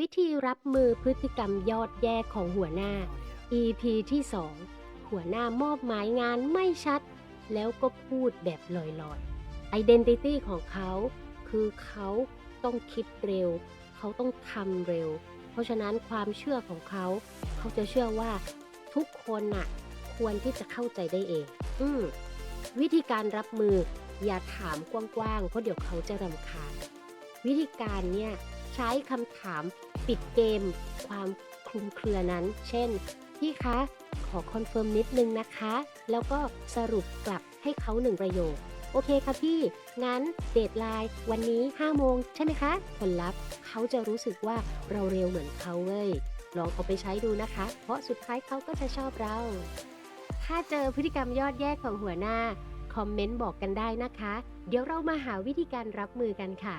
วิธีรับมือพฤติกรรมยอดแย่ของหัวหน้า EP ที่ 2 หัวหน้ามอบหมายงานไม่ชัด แล้วก็พูดแบบลอยๆ Identity ของเขาคือเขาต้องคิดเร็ว เขาต้องทำเร็ว เพราะฉะนั้นความเชื่อของเขา เขาจะเชื่อว่าทุกคนน่ะ ควรที่จะเข้าใจได้เอง อืมวิธีการรับมืออย่าถามกว้างๆ เพราะเดี๋ยวเขาจะรำคาญ วิธีการเนี่ย ช้คำถามปิดเกม ความคลุมเครือนั้น เช่น พี่คะ ขอคอนเฟิร์มนิดนึงนะคะ แล้วก็สรุปกลับให้เขาหนึ่งประโยค โอเคค่ะพี่ งั้นเดทไลน์วันนี้ 5 โมงใช่ไหมคะ ผลลัพธ์เขาจะรู้สึกว่าเราเร็วเหมือนเขาเว้ย ลองเอาไปใช้ดูนะคะ เพราะสุดท้ายเขาก็จะชอบเรา ถ้าเจอพฤติกรรมยอดแย่ของหัวหน้า คอมเมนต์บอกกันได้นะคะ เดี๋ยวเรามาหาวิธีการรับมือกันค่ะ